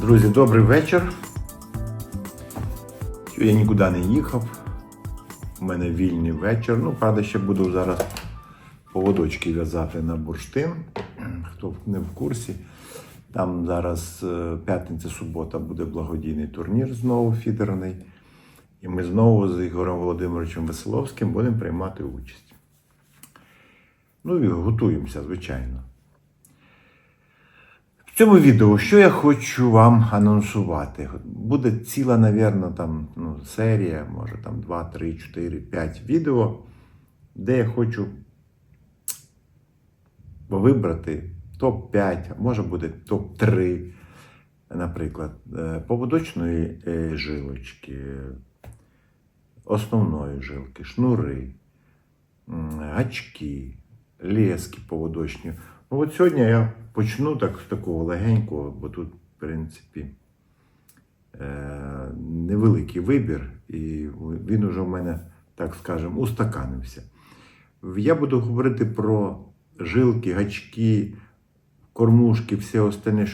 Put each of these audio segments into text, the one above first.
Друзі, добрий вечір. Я нікуди не їхав. У мене вільний вечір. Ну, правда, ще буду зараз поводочки в'язати на бурштин. Хто не в курсі. Там зараз е, п'ятниця-субота буде благодійний турнір знову фідерний. І ми знову з Ігорем Володимировичем Веселовським будемо приймати участь. Ну і готуємося, звичайно. В цьому відео що я хочу вам анонсувати? Буде ціла, навірно, там ну, серія, може там 2, 3, 4, 5 відео, де я хочу вибрати топ-5, а може буде топ-3, наприклад, е, поводочної е, жилочки, основної жилки, шнури, гачки, лески поводочні. Ну, от сьогодні я почну так з такого легенького, бо тут, в принципі, е, невеликий вибір, і він уже в мене, так скажемо, устаканився. Я буду говорити про жилки, гачки, кормушки, все остальне,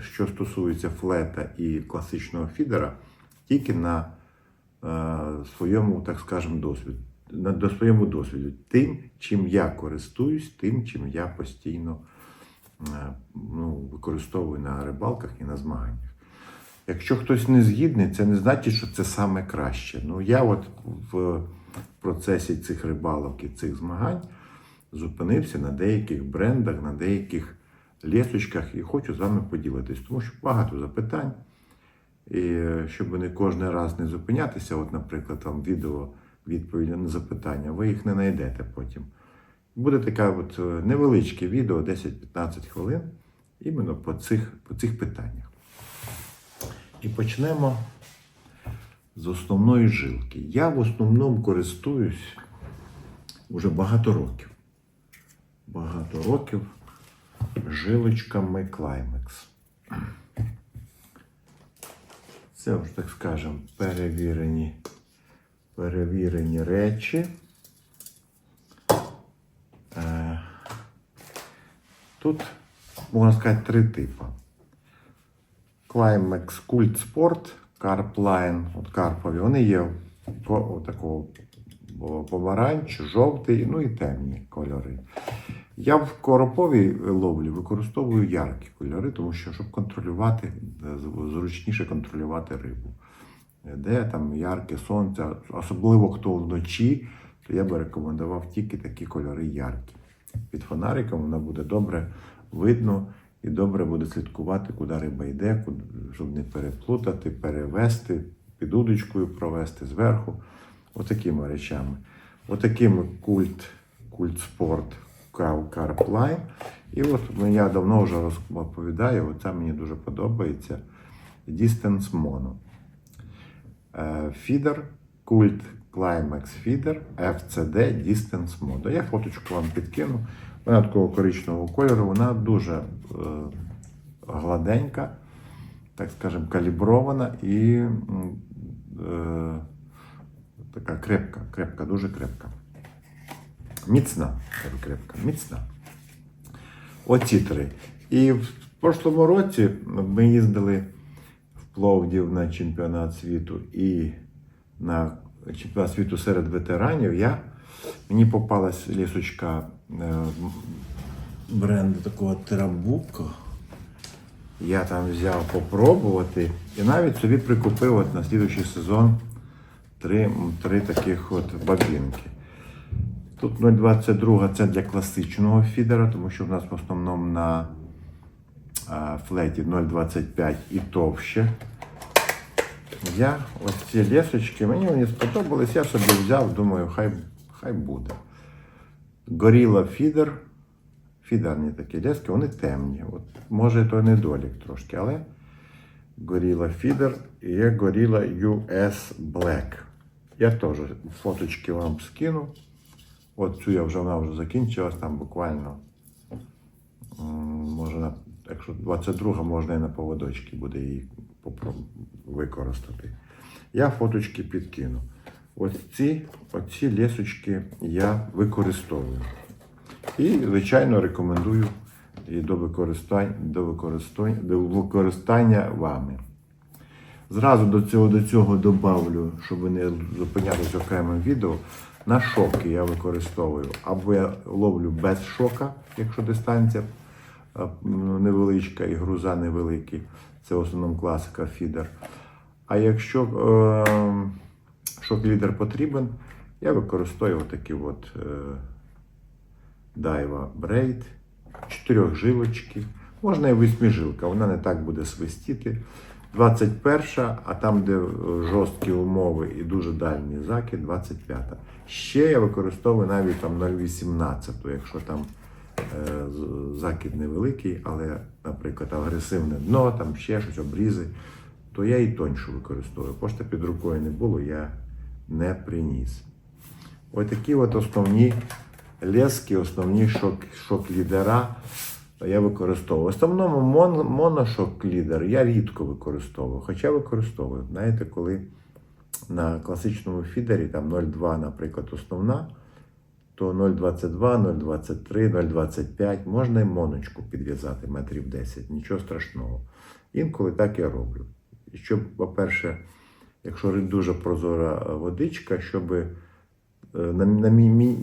що, стосується флета і класичного фідера, тільки на е, своєму, так скажемо, досвіду. До своєму досвіду, тим, чим я користуюсь, тим, чим я постійно е, ну, використовую на рибалках і на змаганнях. Якщо хтось не згідний, це не значить, що це саме краще. Ну, я от в процесі цих рибалок і цих змагань зупинився на деяких брендах, на деяких лісочках і хочу з вами поділитись, тому що багато запитань. І е, щоб не кожен раз не зупинятися, от, наприклад, там відео відповіді на запитання, ви їх не знайдете потім. Буде таке от е, невеличке відео, 10-15 хвилин, іменно по цих, по цих питаннях. І почнемо з основної жилки. Я в основному користуюсь вже багато років. Багато років жилочками Climax. Це вже, так скажемо, перевірені, перевірені речі. Е, Тут, можна сказати, три типи. Climax Cult Sport, Carp Line, от карпові, вони є такого помаранч, жовтий, ну і темні кольори. Я в короповій ловлі використовую яркі кольори, тому що щоб контролювати, зручніше контролювати рибу. Де там ярке сонце, особливо хто вночі, то я би рекомендував тільки такі кольори яркі. Під фонариком воно буде добре видно і добре буде слідкувати, куди риба йде, щоб не переплутати, перевести, під удочкою провести зверху. Отакими речами. Отакими культ, культ спорт Carp І от я давно вже розповідаю, оце мені дуже подобається. Distance Mono. Е, Фідер, культ Climax Feeder FCD Distance Mono. Я фоточку вам підкину. Вона такого коричневого кольору, вона дуже е, гладенька, так скажемо, калібрована і е, така крепка, крепка, дуже крепка. Міцна, крепка, міцна. Оці три. І в прошлому році ми їздили Пловдів на чемпіонат світу і на чемпіонат світу серед ветеранів. Я, мені попалась лісочка е, бренду такого Трамбуко. Я там взяв попробувати і навіть собі прикупив от на слідуючий сезон три, три таких от бабінки. Тут 0,22 це для класичного фідера, тому що в нас в основному на флеті 0,25 і товще. Я ось ці лісочки, мені вони сподобались, я собі взяв, думаю, хай, хай буде. Горіла фідер. Фідерні такі лески, вони темні. От, може, то недолік трошки, але горіла фідер і є горіла US Black. Я теж фоточки вам скину. От цю я вже вона вже закінчилась, там буквально. Може, на, якщо 22 можна і на поводочки буде її використати. Я фоточки підкину. Ось ці, оці лісочки я використовую. І, звичайно, рекомендую і до використання, до використання, до використання вами. Зразу до цього до цього добавлю, щоб не зупинятися окремим відео. На шоки я використовую або я ловлю без шока, якщо дистанція невеличка і груза невеликі. Це в основному класика фідер. А якщо е, шок-лідер потрібен, я використовую такі от е, Дайва Брейд, чотирьох жилочки. Можна і восьмижилка, вона не так буде свистіти. 21, а там, де е, жорсткі умови і дуже дальній закид, 25. Ще я використовую навіть там 0,18, якщо там закид невеликий, але, наприклад, агресивне дно, там ще щось, обрізи, то я і тоньшу використовую. Пошта під рукою не було, я не приніс. Ось такі от основні лески, основні шок, шок-лідера я використовую. В основному мон, моношок-лідер я рідко використовую, хоча використовую. Знаєте, коли на класичному фідері там 0,2, наприклад, основна, то 0,22, 0,23, 0,25 можна і моночку підв'язати метрів 10, нічого страшного. Інколи так я роблю. Щоб, по-перше, якщо дуже прозора е, водичка, щоб е,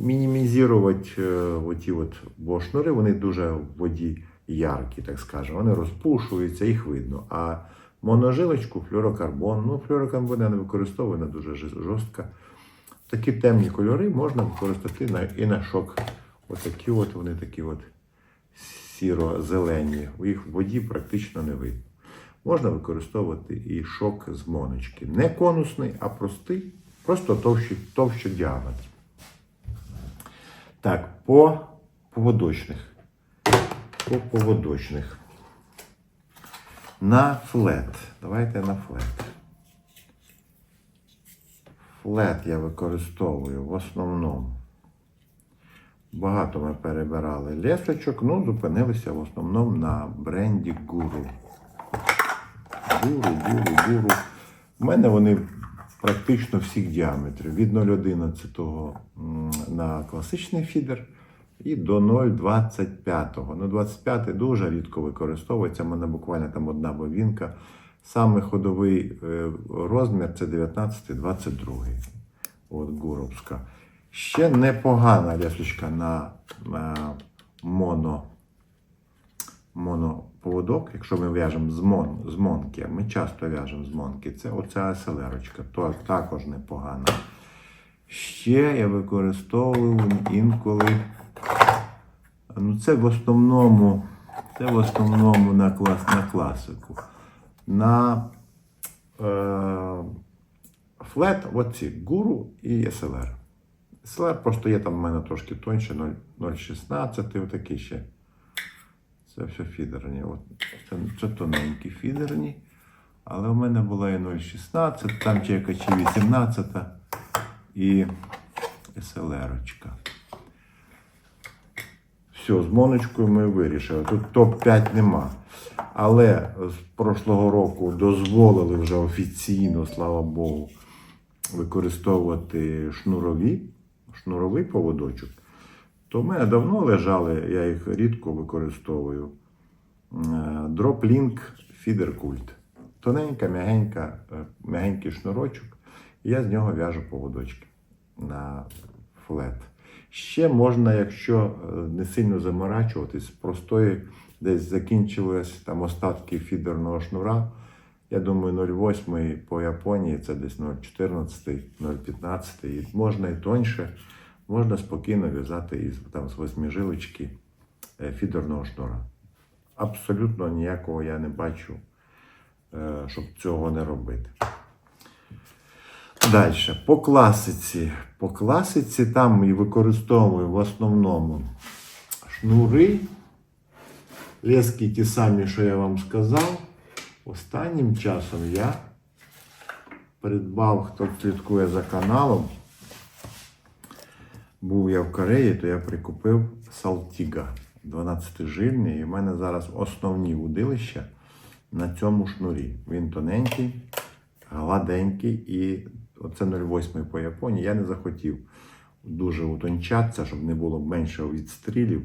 мінімізувати е, оті от, бо шнури, вони дуже в воді яркі, так скажемо, вони розпушуються, їх видно. А моножилочку, флюорокарбон, ну флюорокарбон я не використовую, вона дуже жорстка. Такі темні кольори можна використати на, і на шок. Ось такі от вони такі от сіро-зелені. Їх в воді практично не видно. Можна використовувати і шок з моночки. Не конусний, а простий, просто товщий, товщий діаметр. Так, по поводочних. По поводочних. На флет. Давайте на флет. Флет я використовую в основному. Багато ми перебирали лесочок, ну зупинилися в основному на бренді Гуру. Гуру, гуру, гуру. У мене вони практично всіх діаметрів. Від 0,11 м, на класичний фідер і до 0,25. Ну, 25 дуже рідко використовується. У мене буквально там одна бобінка. Саме ходовий е, розмір це 19-22. От Гуровська. Ще непогана лясочка на, моно моноповодок, якщо ми в'яжемо з, мон, з монки, ми часто в'яжемо з монки, це оця селерочка, то також непогана. Ще я використовую інколи. Ну, це в основному, це в основному на, клас, на класику. На е, флет, оці гуру і SLR. SLR просто є там в мене трошки тоньше, 0,16, отакі ще. Це все фідерні. От, це, це тоненькі фідерні. Але в мене була і 0,16, там чи яка чи 18 і SLR-очка. Все, з моночкою ми вирішили. Тут топ-5 нема. Але з прошлого року дозволили вже офіційно, слава Богу, використовувати шнурові, шнуровий поводочок. То в мене давно лежали, я їх рідко використовую. Дроплінк Feeder Cult. Тоненька, м'ягенька, е, м'ягенький шнурочок. І я з нього в'яжу поводочки на флет. Ще можна, якщо е, не сильно заморачуватись, простої десь закінчились там остатки фідерного шнура. Я думаю, 0,8 по Японії це десь 0,14, 0,15. І можна і тоньше, можна спокійно в'язати із там, з восьмижилочки е, фідерного шнура. Абсолютно ніякого я не бачу, е, щоб цього не робити. Далі, по класиці. По класиці там і використовую в основному шнури. Лески ті самі, що я вам сказав. Останнім часом я придбав, хто слідкує за каналом. Був я в Кореї, то я прикупив Салтіга 12-жильний. І в мене зараз основні удилища на цьому шнурі. Він тоненький, гладенький і оце 0,8 по Японії. Я не захотів дуже утончатися, щоб не було менше відстрілів.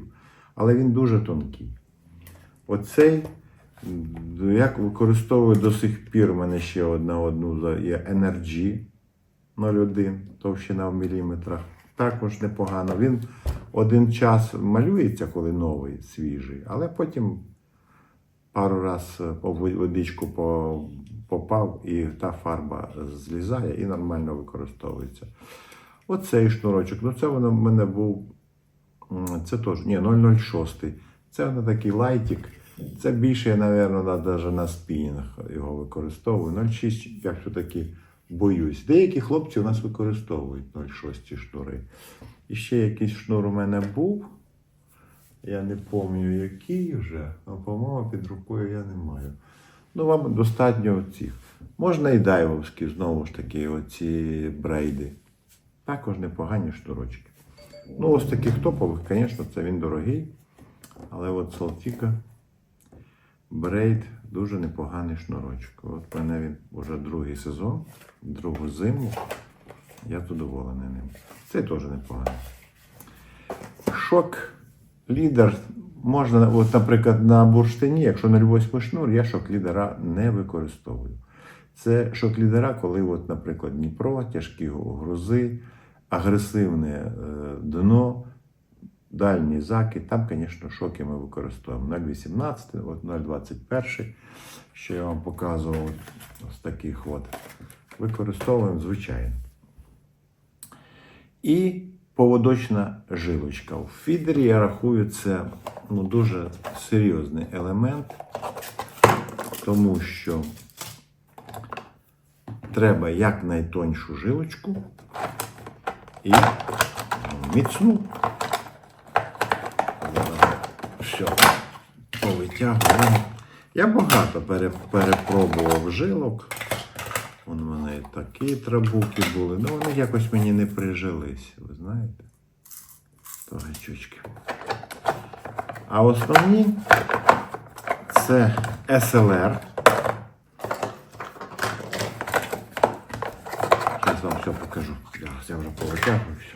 Але він дуже тонкий. Оцей м, я використовую до сих пір. У мене ще одна одну є NRG 0,1, товщина в міліметрах. Також непогано. Він один час малюється, коли новий, свіжий, але потім пару раз по водичку по- попав, і та фарба злізає і нормально використовується. Оцей шнурочок. Ну, це воно в мене був. Це теж, ні, 006. Це воно такий лайтик. Це більше, я, мабуть, навіть на спінінг його використовую. 0,6 я все-таки боюсь. Деякі хлопці у нас використовують 0,6 шнури. І ще якийсь шнур у мене був. Я не пам'ятаю, який вже, але, по-моєму, під рукою я не маю. Ну, вам достатньо цих. Можна і дайвовські, знову ж таки, оці брейди. Також непогані шнурочки. Ну, ось таких топових, звісно, це він дорогий. Але от Салтіка Брейд дуже непоганий шнурочок. От в мене він вже другий сезон, другу зиму. Я задоволений ним. Це теж непоганий. Шок лідер можна, от, наприклад, на бурштині, якщо 0,8 шнур, я шок лідера не використовую. Це шок лідера, коли, от, наприклад, Дніпро, тяжкі грузи, агресивне е, дно, дальній закид. Там, звісно, шоки ми використовуємо 0,18, от 0,21, що я вам показував ось таких от. Використовуємо звичайно. І поводочна жилочка. У фідері я рахую це ну, дуже серйозний елемент, тому що треба якнайтоньшу жилочку і міцну. Все, повитягуємо. Я багато пере- перепробував жилок. У мене і такі трабуки були. Ну вони якось мені не прижились, ви знаєте. То гачочки. А основні це SLR. Зараз вам все покажу. Я вже повитягую все.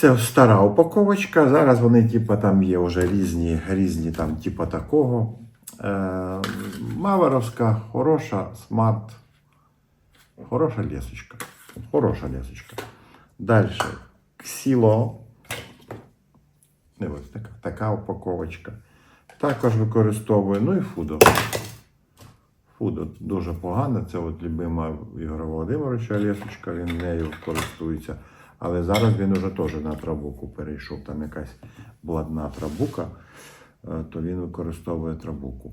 Це стара упаковочка. Зараз вони, типу, там є вже різні, різні там, типу такого. Е, Маваровська, хороша, смарт. Хороша лісочка. Хороша лісочка. Далі. Ксіло. Ось така, така упаковочка. Також використовую. Ну і фудо. Фудо дуже погано. Це от любима Ігора Володимировича лісочка, він нею користується. Але зараз він уже теж на трабуку перейшов. Там якась бладна трабука, е, то він використовує трабуку.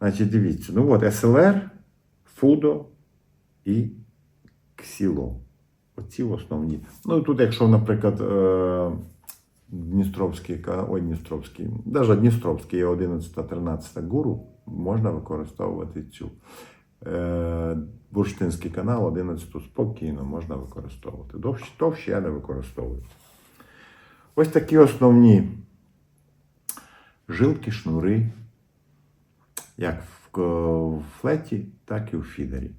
Значить, дивіться, ну от SLR, Фудо і Ксіло. Оці основні. Ну тут, якщо, наприклад, е, Дністровський, ой, Дністровський, навіть Дністровський є 11-13 гуру, можна використовувати цю. Е, Бурштинський канал 11 спокійно можна використовувати. Довше, товще я не використовую. Ось такі основні жилки, шнури, як в, флеті, так і в фідері.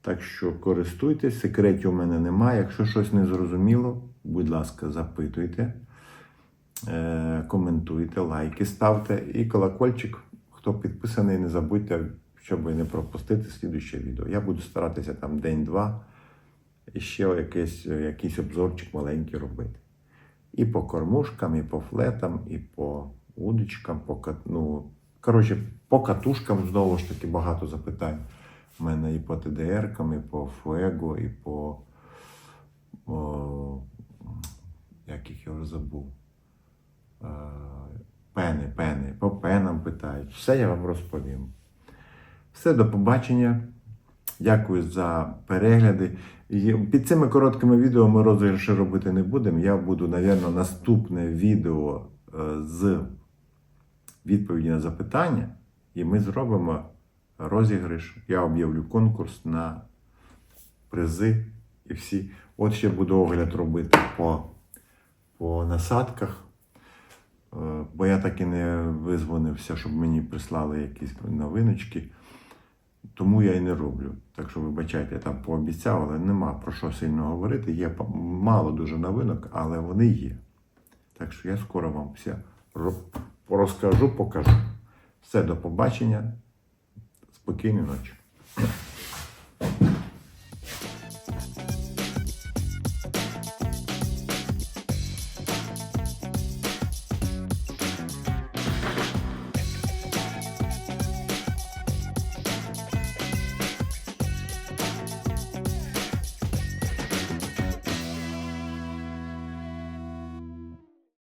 Так що користуйтесь, секретів у мене немає. Якщо щось не зрозуміло, будь ласка, запитуйте, коментуйте, лайки ставте і колокольчик. Хто підписаний, не забудьте, щоб не пропустити слідуще відео. Я буду старатися там день-два і ще якийсь, якийсь обзорчик маленький робити. І по кормушкам, і по флетам, і по удочкам, по кат... ну, коротше, по катушкам знову ж таки багато запитань. У мене і по ТДРкам, і по Фуего, і по. О, як їх я вже забув. Пени, пени, по пенам питають. Все я вам розповім. Все, до побачення. Дякую за перегляди. Під цими короткими відео ми розіграші робити не будемо. Я буду, напевно, наступне відео е, з відповіді на запитання, і ми зробимо розіграш. Я об'явлю конкурс на призи і всі. От ще буду огляд робити по, по насадках. Е, Бо я так і не визвонився, щоб мені прислали якісь новиночки. Тому я і не роблю. Так що, вибачайте, я там пообіцяв, але нема про що сильно говорити. Є мало дуже новинок, але вони є. Так що я скоро вам все розкажу, покажу. Все, до побачення. Спокійної ночі.